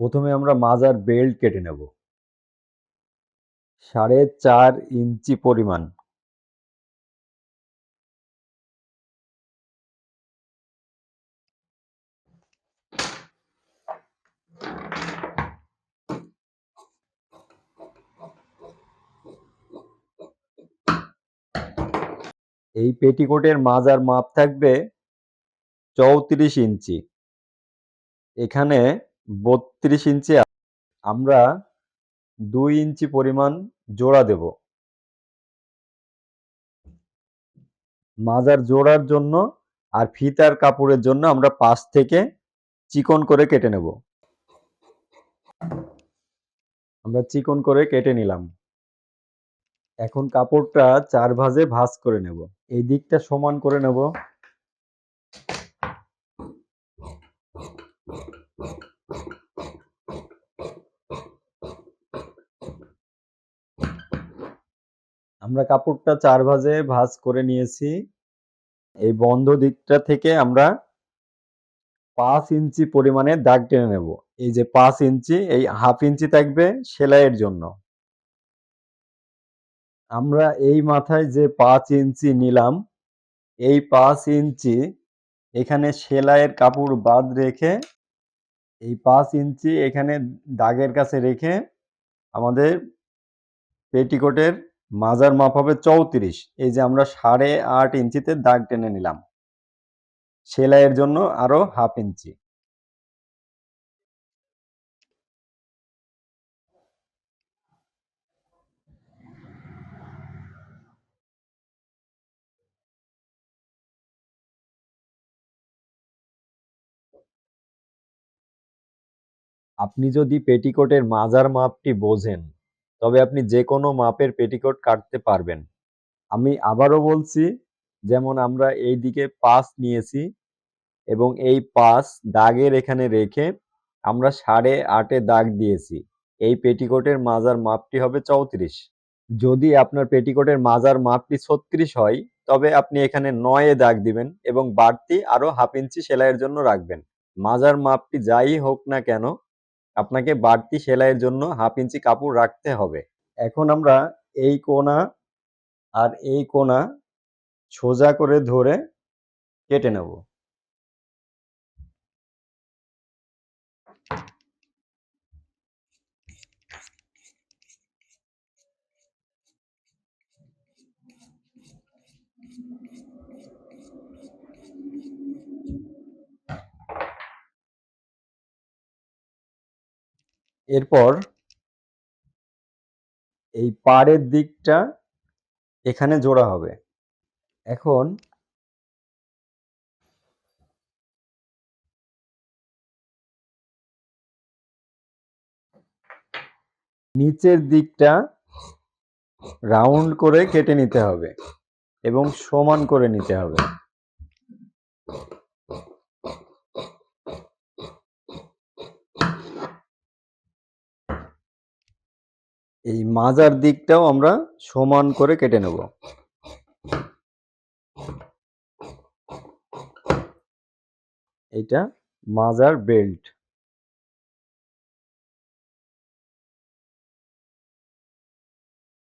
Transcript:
প্রথমে আমরা মাজার বেল্ট কেটে নেব। সাড়ে চার ইঞ্চি পরিমাণ। এই পেটিকোটের মাজার মাপ থাকবে চৌত্রিশ ইঞ্চি। এখানে বত্রিশ ইঞ্চি আমরা দুই ইঞ্চি পরিমাণ জোড়া দেব। মাজার জোড়ার জন্য আর ফিতার কাপড়ের জন্য আমরা পাশ থেকে চিকন করে কেটে নেব। আমরা চিকন করে কেটে নিলাম। এখন কাপড়টা চার ভাঁজে ভাঁজ করে নেব। এই দিকটা সমান করে নেব। আমরা কাপড়টা চার ভাজে ভাজ করে নিয়েছি। এই বন্ধ দিকটা থেকে আমরা পাঁচ ইঞ্চি পরিমাণে দাগ টেনে নেব। এই যে পাঁচ ইঞ্চি, এই হাফ ইঞ্চি থাকবে সেলাইয়ের জন্য। আমরা এই মাথায় যে পাঁচ ইঞ্চি নিলাম, এই পাঁচ ইঞ্চি এখানে সেলাইয়ের কাপড় বাদ রেখে, এই পাঁচ ইঞ্চি এখানে দাগের কাছে রেখে আমাদের পেটিকোটের মাজার মাপ হবে চৌত্রিশ। এই যে আমরা সাড়ে আট ইঞ্চিতে দাগ টেনে নিলাম। সেলাইয়ের জন্য আরও হাফ ইঞ্চি। আপনি যদি পেটিকোটের মাজার মাপটি বোঝেন তবে আপনি যে কোনো মাপের পেটিকোট কাটতে পারবেন। আমি আবারও বলছি, যেমন আমরা এই দিকে পাস নিয়েছি এবং এই পাস দাগের এখানে রেখে আমরা সাড়ে আটে দাগ দিয়েছি। এই পেটিকোটের মাজার মাপটি হবে চৌত্রিশ। যদি আপনার পেটিকোটের মাজার মাপটি ছত্রিশ হয়, তবে আপনি এখানে নয়ে দাগ দিবেন এবং বাড়তি আরও হাফ ইঞ্চি সেলাইয়ের জন্য রাখবেন। মাজার মাপটি যাই হোক না কেন আপনাকে বাড়তি সেলাইয়ের জন্য হাফ ইঞ্চি কাপড় রাখতে হবে। এখন আমরা এই কোনা আর এই কোনা সোজা করে ধরে কেটে নেব। এরপর এই পাড়ের দিকটা এখানে জোড়া হবে। এখন নিচের দিকটা রাউন্ড করে কেটে নিতে হবে এবং সমান করে নিতে হবে। এই মাজার দিকটাও আমরা সমান করে কেটে নেব। এটা মাজার বেল্ট।